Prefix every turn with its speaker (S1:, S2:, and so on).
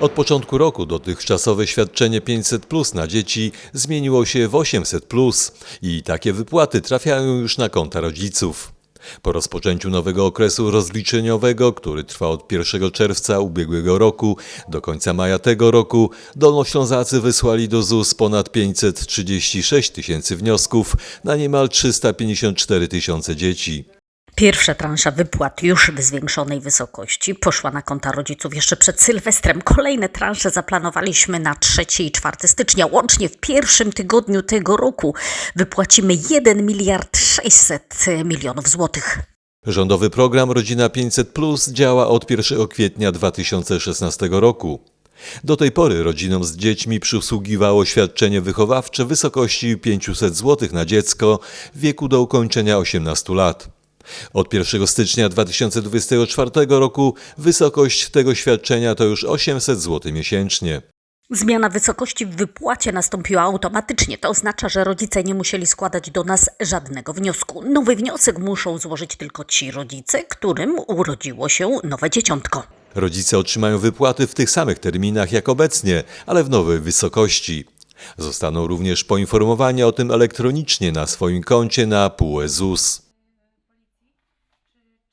S1: Od początku roku dotychczasowe świadczenie 500 plus na dzieci zmieniło się w 800 plus i takie wypłaty trafiają już na konta rodziców. Po rozpoczęciu nowego okresu rozliczeniowego, który trwa od 1 czerwca ubiegłego roku do końca maja tego roku, Dolnoślązacy wysłali do ZUS ponad 536 tysięcy wniosków na niemal 354 tysiące dzieci.
S2: Pierwsza transza wypłat już w zwiększonej wysokości poszła na konta rodziców jeszcze przed Sylwestrem. Kolejne transze zaplanowaliśmy na 3 i 4 stycznia. Łącznie w pierwszym tygodniu tego roku wypłacimy 1 miliard 600 milionów złotych.
S1: Rządowy program Rodzina 500 Plus działa od 1 kwietnia 2016 roku. Do tej pory rodzinom z dziećmi przysługiwało świadczenie wychowawcze w wysokości 500 zł na dziecko w wieku do ukończenia 18 lat. Od 1 stycznia 2024 roku wysokość tego świadczenia to już 800 zł miesięcznie.
S2: Zmiana wysokości w wypłacie nastąpiła automatycznie. To oznacza, że rodzice nie musieli składać do nas żadnego wniosku. Nowy wniosek muszą złożyć tylko ci rodzice, którym urodziło się nowe dzieciątko.
S1: Rodzice otrzymają wypłaty w tych samych terminach jak obecnie, ale w nowej wysokości. Zostaną również poinformowani o tym elektronicznie na swoim koncie na PUE ZUS.